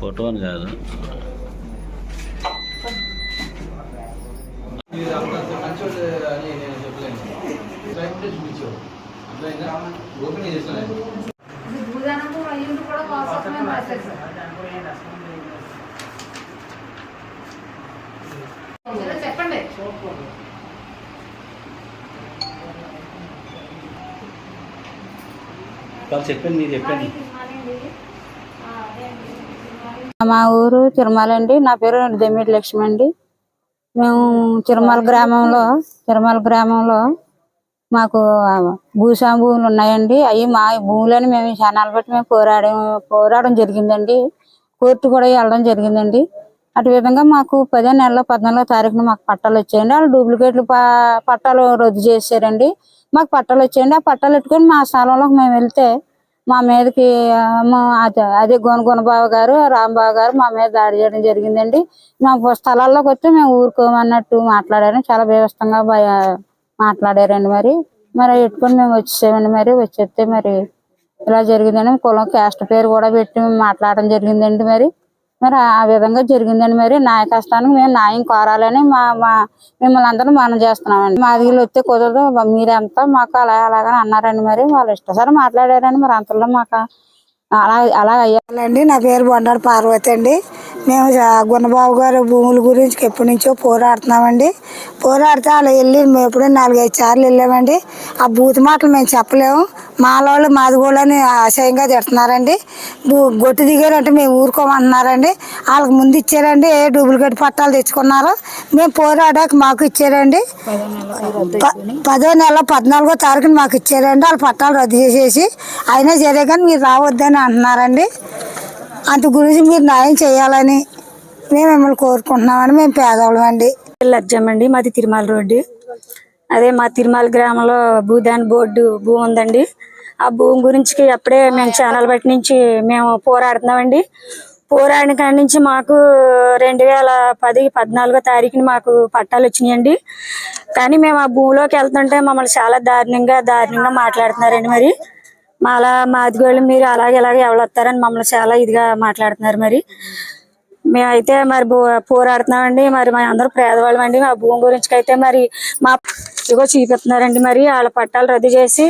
Photo అని కాదు మీరు భూదానము అయ్యింది కూడా వాళ్ళు చెప్పండి. మీరు చెప్పండి మా ఊరు తిరుమల అండి. నా పేరు దమ్మిడి లక్ష్మి అండి. మేము తిరుమల గ్రామంలో తిరుమల గ్రామంలో మాకు భూస్వామి భూములు ఉన్నాయండి. అవి మా భూములని మేము క్షణాలు బట్టి మేము పోరాడడం పోరాడడం జరిగిందండి. కోర్టు కూడా వెళ్ళడం జరిగిందండి. అటు విధంగా మాకు పదో నెలలో పద్నాలుగో తారీఖున మాకు పట్టాలు వచ్చాయండి. వాళ్ళు డూప్లికేట్లు ప- పట్టాలు రద్దు చేశారండి. మాకు పట్టాలు వచ్చేయండి. ఆ పట్టాలు పెట్టుకొని మా స్థలంలోకి మేము వెళ్తే మా మీదకి అదే- అదే గోనగొనబాబు గారు రాంబాబు గారు మా మీద దాడి చేయడం జరిగిందండి. మా స్థలాల్లోకి వచ్చి మేము ఊరుకోమన్నట్టు మాట్లాడారు. చాలా వ్యవస్థంగా మాట్లాడారండి మరి. మరి పెట్టుకొని మేము వచ్చేసామండి మరి. వచ్చేస్తే మరి ఇలా జరిగిందండి. కులం క్యాస్ట్ పేరు కూడా పెట్టి మేము మాట్లాడడం జరిగిందండి మరి. మరి ఆ విధంగా జరిగిందండి మరి. న్యాయ కష్టానికి మేము న్యాయం కోరాలని మా మా మిమ్మల్ని అందరూ మనం చేస్తున్నామండి. మా దగ్గర వస్తే కుదరదు. మీరంతా మాకు అలా అలాగని అన్నారండి మరి. వాళ్ళు ఇష్టసారి మాట్లాడారని మరి. అంతలో మాకు అలా అలా అయ్యాలండి నా పేరు బొండాడు పార్వతి అండి. మేము గుణబాబు గారు భూముల గురించి ఎప్పటి నుంచో పోరాడుతున్నామండి. పోరాడితే అలా వెళ్ళి మేము ఎప్పుడో నాలుగైదు సార్లు వెళ్ళామండి. ఆ బూత్ మాటలు మేము చెప్పలేము. మాలోళ్ళు మాదిగోళ్ళని ఆశయంగా తిడుతున్నారండి. గొట్టు దిగారంటే మేము ఊరుకోమంటున్నారండి. వాళ్ళకి ముందు ఇచ్చారండి ఏ డూప్లికేట్ పట్టాలు తెచ్చుకున్నారు. మేము పోరాడాక మాకు ఇచ్చారండి. ప- పదో నెల పద్నాలుగో తారీఖున మాకు ఇచ్చారండి. వాళ్ళు పట్టాలు రద్దు చేసేసి అయినా సరే కానీ మీరు రావద్దని అంటున్నారండి. అంత గురించి మీరు న్యాయం చేయాలని మేము మిమ్మల్ని కోరుకుంటున్నామని మేము పేదవాళ్ళం అండి లజ్జమండి. మాది తిరుమల రోడ్డు. అదే మా తిరుమల గ్రామంలో భూదాన్ బోర్డు భూమి ఉందండి. ఆ భూమి గురించి అప్పుడే మేము ఛానల్ బట్టి నుంచి మేము పోరాడుతున్నామండి. పోరాడిన కాడి నుంచి మాకు రెండు వేల పది పద్నాలుగో తారీఖున మాకు పట్టాలు వచ్చినాయండి. కానీ మేము ఆ భూమిలోకి వెళ్తుంటే మమ్మల్ని చాలా దారుణంగా దారుణంగా మాట్లాడుతున్నారండి మరి. మాలా మాదిగోళ్ళు మీరు అలాగే ఇలాగే ఎవరొస్తారని మమ్మల్ని చాలా ఇదిగా మాట్లాడుతున్నారు మరి. మేమైతే మరి పోరాడుతున్నామండి. మరి మా అందరూ పేదవాళ్ళం అండి మా భూమి గురించి అయితే మరి మా ఇగో చూపిస్తున్నారండి మరి. వాళ్ళ పట్టాలు రద్దు చేసి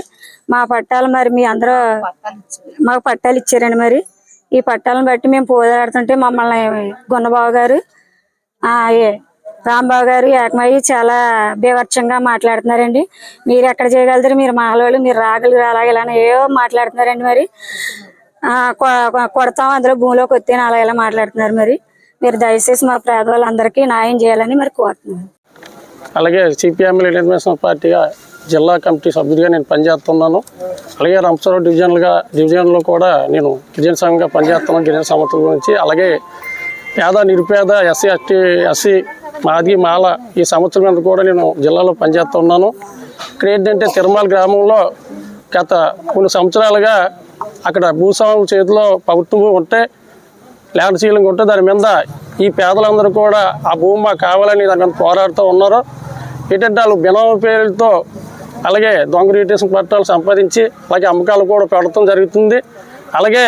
మా పట్టాలు మరి మీ అందరూ మాకు పట్టాలు ఇచ్చారండి మరి. ఈ పట్టాలను బట్టి మేము పోరాడుతుంటే మమ్మల్ని గున్నబాబు గారు రాంబాబు గారు ఏకమయ్యి చాలా బీవర్చంగా మాట్లాడుతున్నారండి. మీరు ఎక్కడ చేయగలుగుతారు? మీరు మాలోళ్ళు మీరు రాగలరు అలాగే ఇలా ఏవో మాట్లాడుతున్నారండి మరి. కొడతాం. అందులో భూమిలోకి వస్తే అలా ఇలా మాట్లాడుతున్నారు మరి. మీరు దయచేసి మా పేదవాళ్ళందరికీ న్యాయం చేయాలని మరి కోరుతున్నాను అలాగే సిపిఎం ఇంటర్నేషనల్ పార్టీగా జిల్లా కమిటీ సభ్యుడిగా నేను పనిచేస్తున్నాను. అలాగే రంపచోడ డివిజన్లుగా డివిజన్లో కూడా నేను గిరిజన సంఘంగా పనిచేస్తున్నాను గిరిజన సమర్థుల గురించి. అలాగే పేద నిరుపేద ఎస్సీ ఎస్టీ ఎస్సీ మాది మాల ఈ సంవత్సరం మీద కూడా నేను జిల్లాలో పనిచేస్తున్నాను. ఇక్కడ ఏంటంటే తిరుమల గ్రామంలో గత కొన్ని సంవత్సరాలుగా అక్కడ భూస్వామి చేతిలో ప్రభుత్వం ఉంటే ల్యాండ్ సీలింగ్ ఉంటే దాని మీద ఈ పేదలందరూ కూడా ఆ భూమి మాకు కావాలని దాని మీద పోరాడుతూ ఉన్నారు. ఏంటంటే వాళ్ళు బినామీ పేర్లతో అలాగే దొంగ రిటేషన్ పట్టాలు సంపాదించి అలాగే అమ్మకాలు కూడా పెడటం జరుగుతుంది. అలాగే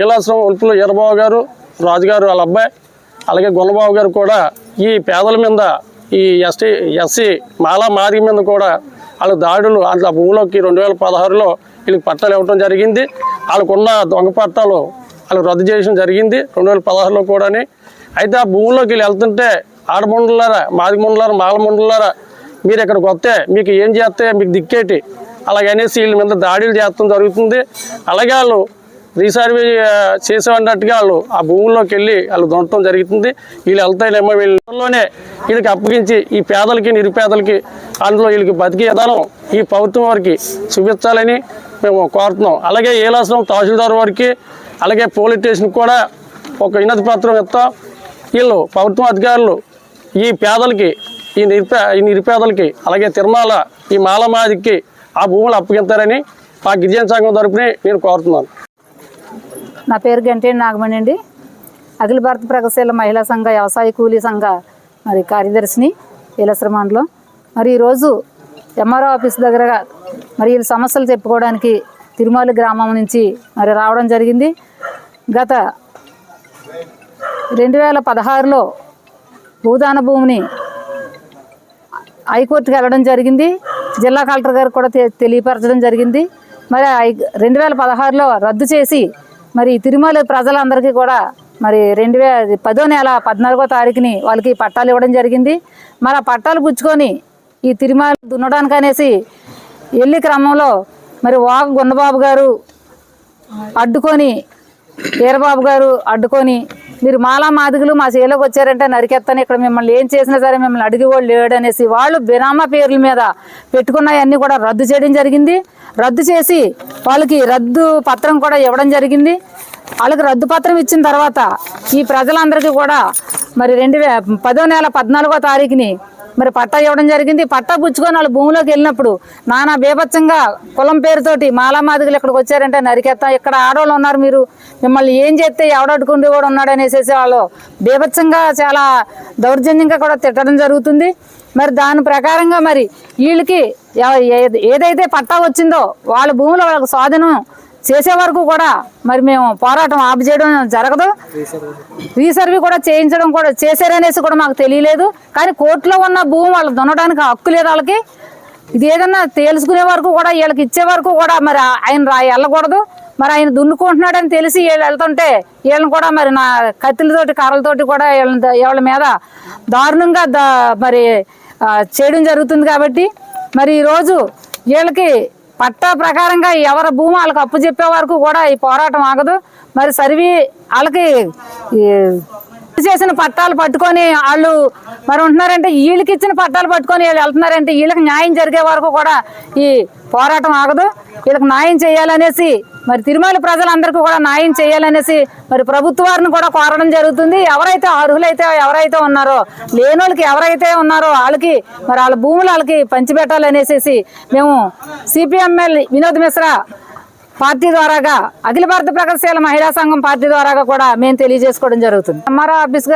ఈలాశ్రమం ఉల్పులో ఈరబాబు గారు రాజుగారు వాళ్ళ అబ్బాయి అలాగే గుణబాబు గారు కూడా ఈ పేదల మీద ఈ ఎస్టీ ఎస్సీ మాలా మాది మీద కూడా వాళ్ళ దాడులు అట్లా భూమిలోకి రెండు వేల పదహారులో వీళ్ళకి పట్టాలు ఇవ్వడం జరిగింది. వాళ్ళకున్న దొంగ పట్టాలు వాళ్ళు రద్దు చేయడం జరిగింది రెండు వేల పదహారులో కూడాని. అయితే ఆ భూమిలోకి వీళ్ళు వెళ్తుంటే ఆడమండలారా మాది మండలారా మాల మండలారా మీరు ఇక్కడికి వస్తే మీకు ఏం చేస్తే మీకు దిక్కేటి. అలాగనేసి వీళ్ళ మీద దాడులు చేస్తాం జరుగుతుంది. అలాగే వాళ్ళు రీసర్వే చేసేవన్నట్టుగా వాళ్ళు ఆ భూముల్లోకి వెళ్ళి వాళ్ళు దొండటం జరుగుతుంది. వీళ్ళు వెళ్తాయేమో వీళ్ళలోనే వీళ్ళకి అప్పగించి ఈ పేదలకి నిరుపేదలకి అందులో వీళ్ళకి బతికే విధానం ఈ ప్రభుత్వం వారికి చూపించాలని మేము కోరుతున్నాం. అలాగే ఏలాసనం తహసీల్దార్ వారికి అలాగే పోలీస్ స్టేషన్కి కూడా ఒక వినతి పత్రం ఇస్తాం. వీళ్ళు ప్రభుత్వం అధికారులు ఈ పేదలకి ఈ నిరుపే ఈ నిరుపేదలకి అలాగే తిరుమల ఈ మాలమాదికి ఆ భూములు అప్పగిస్తారని ఆ గిరిజన సంఘం తరపుని నేను కోరుతున్నాను. నా పేరు గంటేని నాగమణి అండి. అఖిల భారత ప్రగతిశీల మహిళా సంఘ వ్యవసాయ కూలీ సంఘ మరి కార్యదర్శిని ఈలసర మండలం. మరి ఈరోజు ఎంఆర్ఓ ఆఫీస్ దగ్గర మరి వీళ్ళ సమస్యలు చెప్పుకోవడానికి తిరుమల గ్రామం నుంచి మరి రావడం జరిగింది. గత రెండు వేల పదహారులో భూదాన భూమిని హైకోర్టుకి వెళ్ళడం జరిగింది. జిల్లా కలెక్టర్ గారు కూడా తె- తెలియపరచడం జరిగింది. మరి ఐ- రెండు వేల పదహారులో రద్దు చేసి మరి తిరుమల ప్రజలందరికీ కూడా మరి రెండు వే పదో నెల పద్నాలుగో తారీఖుని వాళ్ళకి పట్టాలు ఇవ్వడం జరిగింది. మరి ఆ పట్టాలు పుచ్చుకొని ఈ తిరుమల దున్నడానికి అనేసి వెళ్ళి క్రమంలో మరి వాగ గున్నబాబు గారు అడ్డుకొని వీరబాబు గారు అడ్డుకొని మీరు మాలా మాదిగులు మా చేలోకి వచ్చారంటే నరికెత్తాను ఇక్కడ మిమ్మల్ని ఏం చేసినా సరే మిమ్మల్ని అడిగి వాళ్ళు వాళ్ళు బినామా పేర్ల మీద పెట్టుకున్నవన్నీ కూడా రద్దు చేయడం జరిగింది. రద్దు చేసి వాళ్ళకి రద్దు పత్రం కూడా ఇవ్వడం జరిగింది. వాళ్ళకి రద్దు పత్రం ఇచ్చిన తర్వాత ఈ ప్రజలందరికీ కూడా మరి రెండు వే పదో నెల పద్నాలుగో తారీఖుని మరి పట్టా ఇవ్వడం జరిగింది. పట్టా పుచ్చుకొని వాళ్ళు భూమిలోకి వెళ్ళినప్పుడు నానా బీభత్సంగా కులం పేరుతోటి మాలా మాదిగలు ఇక్కడికి వచ్చారంటే నరికెత్తాం. ఇక్కడ ఆడవాళ్ళు ఉన్నారు మీరు? మిమ్మల్ని ఏం చేస్తే ఎవడట్టుకుండి కూడా ఉన్నాడు అనేసి వాళ్ళు బీభత్సంగా చాలా దౌర్జన్యంగా కూడా తిట్టడం జరుగుతుంది. మరి దాని ప్రకారంగా మరి వీళ్ళకి ఏ- ఏదైతే పట్టా వచ్చిందో వాళ్ళ భూమిలో వాళ్ళకి స్వాధీనం చేసే వరకు కూడా మరి మేము పోరాటం ఆపు చేయడం జరగదు. రీసర్వే కూడా చేయించడం కూడా చేశారనేసి కూడా మాకు తెలియలేదు. కానీ కోర్టులో ఉన్న భూమి వాళ్ళు దున్నడానికి హక్కు లేదు వాళ్ళకి. ఇది ఏదన్నా తేల్చుకునే వరకు కూడా వీళ్ళకి ఇచ్చే వరకు కూడా మరి ఆయన రా వెళ్ళకూడదు. మరి ఆయన దున్నుకుంటున్నాడని తెలిసి వీళ్ళు వెళ్తుంటే వీళ్ళని కూడా మరి నా కత్తులతోటి కర్రలతోటి కూడా వీళ్ళని వీళ్ళ మీద దారుణంగా మరి చేయడం జరుగుతుంది కాబట్టి మరి ఈరోజు వీళ్ళకి పట్టా ప్రకారంగా ఎవరి భూమి వాళ్ళకి అప్పు చెప్పే వరకు కూడా ఈ పోరాటం ఆగదు. మరి సర్వీ వాళ్ళకి చేసిన పట్టాలు పట్టుకొని వాళ్ళు మరి ఉంటున్నారంటే వీళ్ళకి ఇచ్చిన పట్టాలు పట్టుకొని వీళ్ళు వెళ్తున్నారంటే వీళ్ళకి న్యాయం జరిగే వరకు కూడా ఈ పోరాటం ఆగదు. వీళ్ళకి న్యాయం చేయాలనేసి మరి తిరుమల ప్రజలందరికీ కూడా న్యాయం చేయాలనేసి మరి ప్రభుత్వాన్ని కూడా కోరడం జరుగుతుంది. ఎవరైతే అర్హులైతే ఎవరైతే ఉన్నారో లేని వాళ్ళకి ఎవరైతే ఉన్నారో వాళ్ళకి మరి వాళ్ళ భూములు వాళ్ళకి పంచిపెట్టాలనేసి మేము సిపిఎంఎల్ వినోద్ మిశ్రా పార్టీ ద్వారాగా అఖిల భారత ప్రగతిశీల మహిళా సంఘం పార్టీ ద్వారాగా కూడా మేము తెలియజేసుకోవడం జరుగుతుంది. ఎంఆర్ఓ ఆఫీస్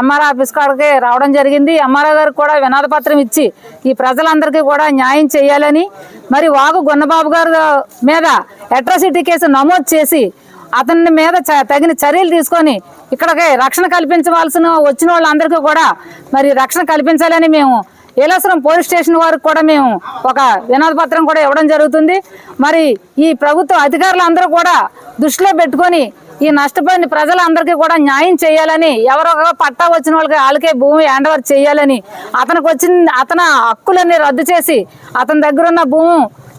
ఎంఆర్ఓ ఆఫీస్ కాడికి రావడం జరిగింది. ఎంఆర్ఓ గారికి కూడా వినాద పత్రం ఇచ్చి ఈ ప్రజలందరికీ కూడా న్యాయం చేయాలని మరి వాగు గున్నబాబు గారు మీద అట్రాసిటీ కేసు నమోదు చేసి అతని మీద చ- తగిన చర్యలు తీసుకొని ఇక్కడికి రక్షణ కల్పించవలసిన వచ్చిన వాళ్ళందరికీ కూడా మరి రక్షణ కల్పించాలని మేము ఏలాసురం పోలీస్ స్టేషన్ వారికి కూడా మేము ఒక వినోద పత్రం కూడా ఇవ్వడం జరుగుతుంది. మరి ఈ ప్రభుత్వ అధికారులు అందరూ కూడా దృష్టిలో పెట్టుకొని ఈ నష్టపోయిన ప్రజలందరికీ కూడా న్యాయం చేయాలని ఎవరో ఒక పట్టా వచ్చిన వాళ్ళకి వాళ్ళకే భూమి హ్యాండ్ ఓవర్ చేయాలని అతనికి వచ్చిన అతని హక్కులన్నీ రద్దు చేసి అతని దగ్గర ఉన్న భూమి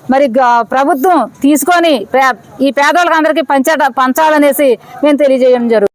మరి గ- ప్రభుత్వం తీసుకొని పే- ఈ పేదవాళ్ళకి అందరికీ పంచ పంచాలనేసి మేము తెలియజేయడం జరుగుతుంది